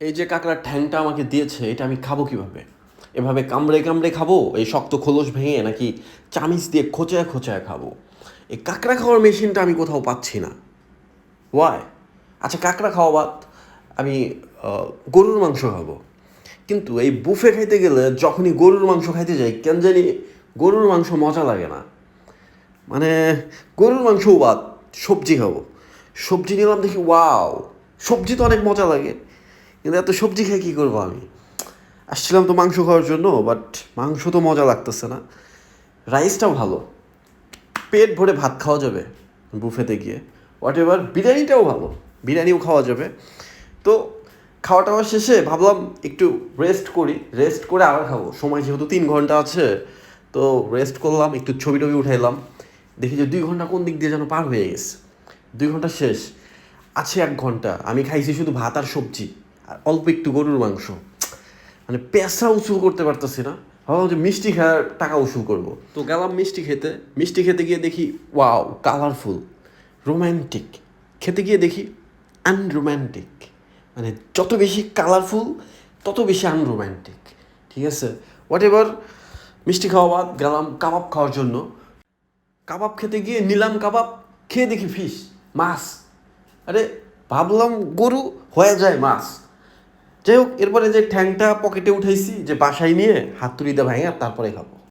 এই যে কাঁকড়ার ঠ্যাংটা আমাকে দিয়েছে, এটা আমি খাব কীভাবে? এভাবে কামড়ে কামড়ে খাব, এই শক্ত খোলস ভেঙে নাকি চামিচ দিয়ে খোঁচায় খোঁচায় খাব। এই কাঁকড়া খাওয়ার মেশিনটা আমি কোথাও পাচ্ছি না। ওয়াই আচ্ছা কাঁকড়া খাওয়া বাদ, আমি গরুর মাংস খাব। কিন্তু এই বুফে খাইতে গেলে যখনই গরুর মাংস খাইতে যাই, কেন জানি গরুর মাংস মজা লাগে না। মানে গরুর মাংসও বাদ, সবজি খাব। সবজি নিলাম দেখি ওয়াও সবজি তো অনেক মজা লাগে। কিন্তু এত সবজি খেয়ে কী করব আমি? আসছিলাম তো মাংস খাওয়ার জন্য বাট মাংস তো মজা লাগতেছে না। রাইসটাও ভালো। পেট ভরে ভাত খাওয়া যাবে বুফেতে গিয়ে। হোয়াট এভার বিরিয়ানিটাও ভালো। বিরিয়ানিও খাওয়া যাবে। তো খাওয়া টাওয়া শেষে ভাবলাম একটু রেস্ট করি। রেস্ট করে আবার খাব। সময় যেহেতু তিন ঘণ্টা আছে, তো রেস্ট করলাম, একটু ছবি টবি উঠাইলাম। দেখি যে দুই ঘণ্টা কোন দিক দিয়ে যেন পার হয়ে গেছে। দুই ঘণ্টা শেষ। আছে এক ঘণ্টা। আমি খাইছি শুধু ভাত আর সবজি। আর অল্প একটু গরুর মাংস। মানে পেঁচা উসুল করতে পারতেছি না। ভাবলাম যে মিষ্টি খাওয়ার টাকা উসুল করব। তো গেলাম মিষ্টি খেতে। মিষ্টি খেতে গিয়ে দেখি, ওয়াও, কালারফুল রোম্যান্টিক খেতে গিয়ে দেখি আনরোম্যান্টিক মানে যত বেশি কালারফুল, তত বেশি আনরোম্যান্টিক ঠিক আছে? হোয়াট এভার মিষ্টি খাওয়া বাদ, গেলাম কাবাব খাওয়ার জন্য। কাবাব খেতে গিয়ে নিলাম কাবাব, খেয়ে দেখি ফিশ মাছ। আরে, ভাবলাম গরু হয়ে যায় মাছ। যাই হোক এরপরে যে ঠ্যাংটা পকেটে উঠাইছি, যে বাসায় নিয়ে হাত তুলিতে ভাঙে তারপরে খাব।